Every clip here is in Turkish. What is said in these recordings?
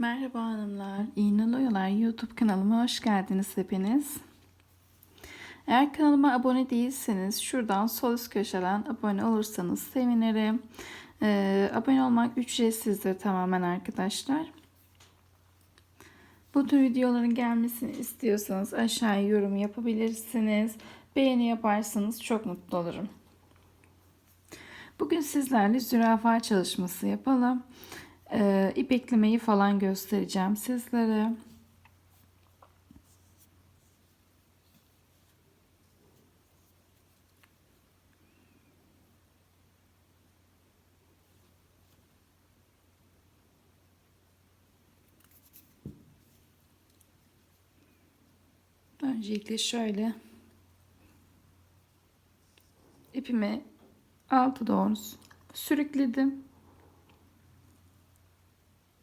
Merhaba hanımlar, İğneli Oyalar YouTube kanalıma hoş geldiniz hepiniz. Eğer kanalıma abone değilseniz şuradan sol üst köşeden abone olursanız sevinirim. Ee, abone olmak ücretsizdir tamamen arkadaşlar. Bu tür videoların gelmesini istiyorsanız aşağıya yorum yapabilirsiniz. Beğeni yaparsanız çok mutlu olurum. Bugün sizlerle zürafa çalışması yapalım. Ee, ip eklemeyi falan göstereceğim sizlere. Öncelikle şöyle ipimi altı doğru sürükledim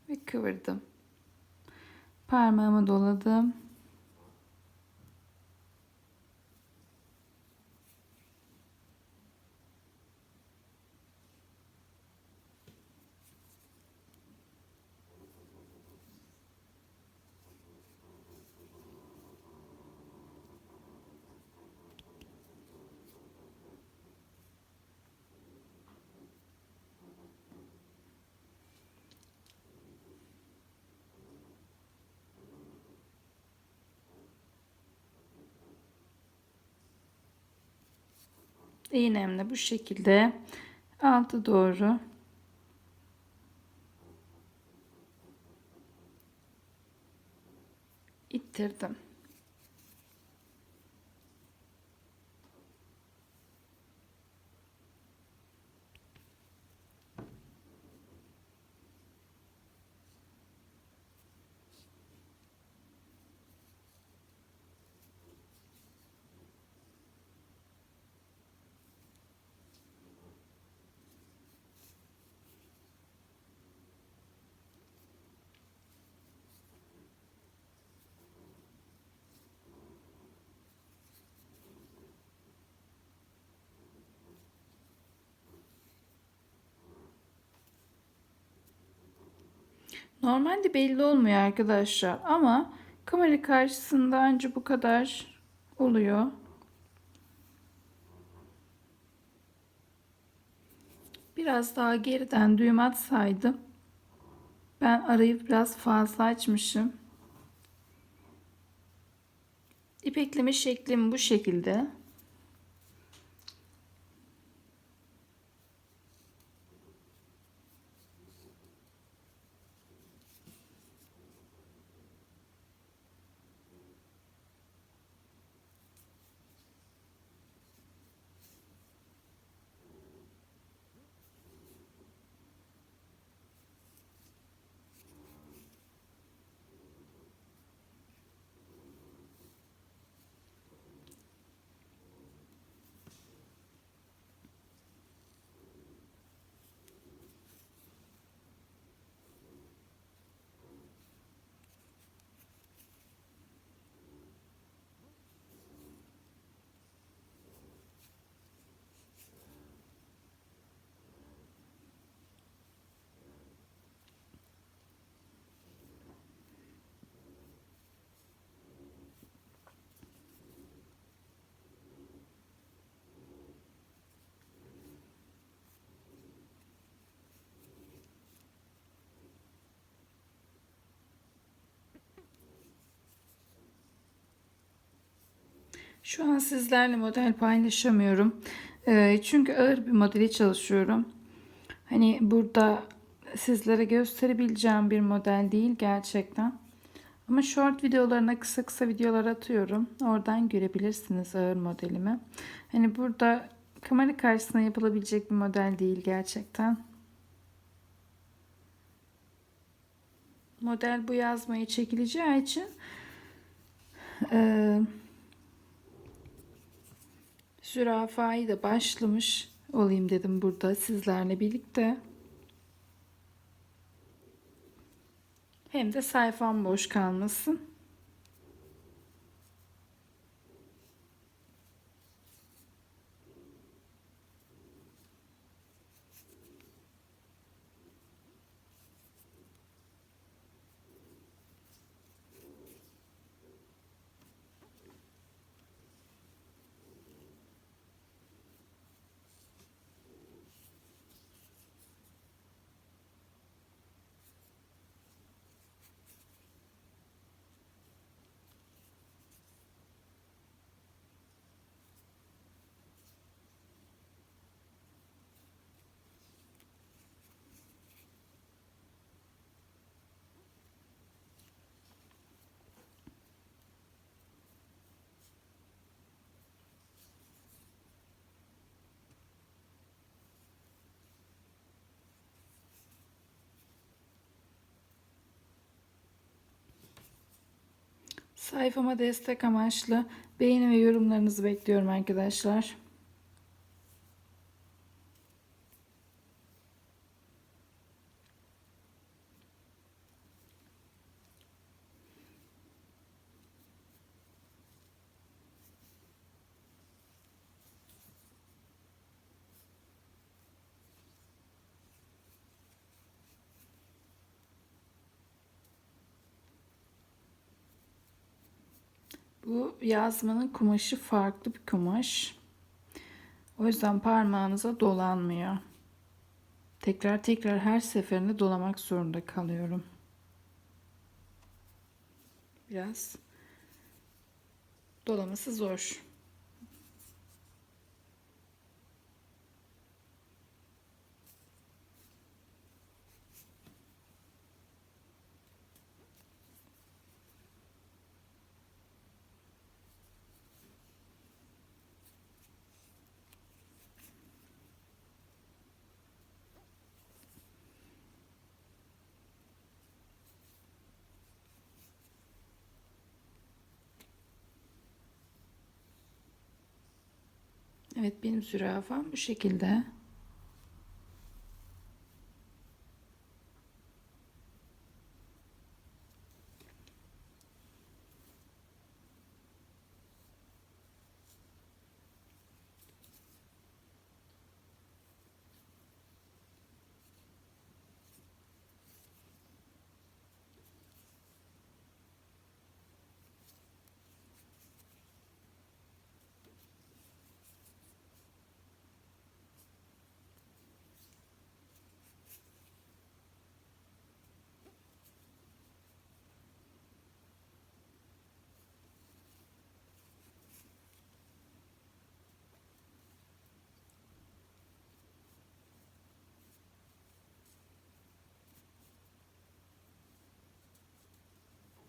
ve kıvırdım. Parmağımı doladım. İğnemle bu şekilde altı doğru ittirdim. Normalde belli olmuyor arkadaşlar ama kamera karşısında önce bu kadar oluyor. Biraz daha geriden düğüm atsaydım ben arayı biraz fazla açmışım. İpekleme şeklim bu şekilde. Şu an sizlerle model paylaşamıyorum. Ee, çünkü ağır bir modeli çalışıyorum. Hani burada sizlere gösterebileceğim bir model değil gerçekten. Ama short videolarına kısa kısa videolar atıyorum. Oradan görebilirsiniz ağır modelimi. Hani burada kamera karşısında yapılabilecek bir model değil gerçekten. Model bu yazmayı çekileceği için eee zürafayı da başlamış olayım dedim burada sizlerle birlikte. Hem de sayfam boş kalmasın. Sayfama destek amaçlı beğeni ve yorumlarınızı bekliyorum arkadaşlar. Bu yazmanın kumaşı farklı bir kumaş. O yüzden parmağınıza dolanmıyor. Tekrar tekrar her seferinde dolamak zorunda kalıyorum. Biraz dolaması zor. Evet benim zürafam bu şekilde.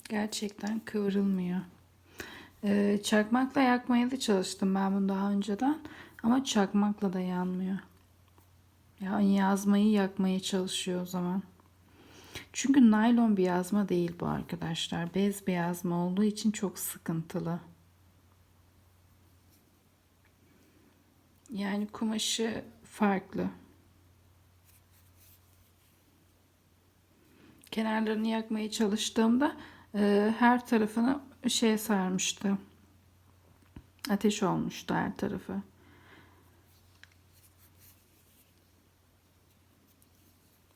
Gerçekten kıvrılmıyor. Ee, çakmakla yakmaya da çalıştım ben bunu daha önceden. Ama çakmakla da yanmıyor. Yani yazmayı yakmaya çalışıyor o zaman. Çünkü naylon bir yazma değil bu arkadaşlar. Bez bir yazma olduğu için çok sıkıntılı. Yani kumaşı farklı. Kenarlarını yakmaya çalıştığımda e, her tarafını şey sarmıştı. Ateş olmuştu her tarafı.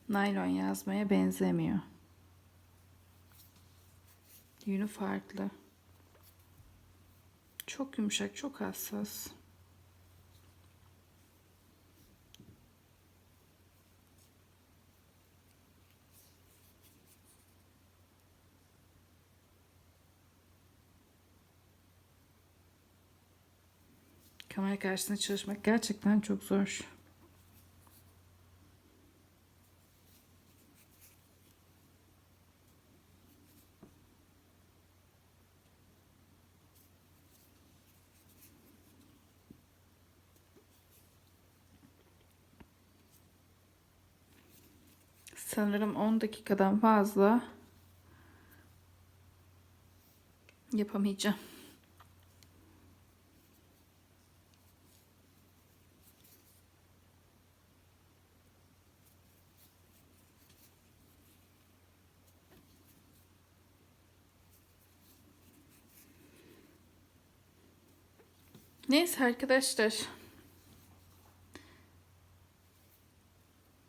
Naylon yazmaya benzemiyor. Yünü farklı. Çok yumuşak, çok hassas. Kamera karşısında çalışmak gerçekten çok zor. Sanırım 10 dakikadan fazla yapamayacağım. Neyse arkadaşlar.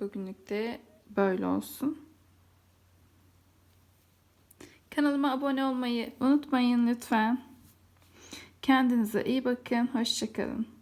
Bugünlük de böyle olsun. Kanalıma abone olmayı unutmayın lütfen. Kendinize iyi bakın. Hoşçakalın.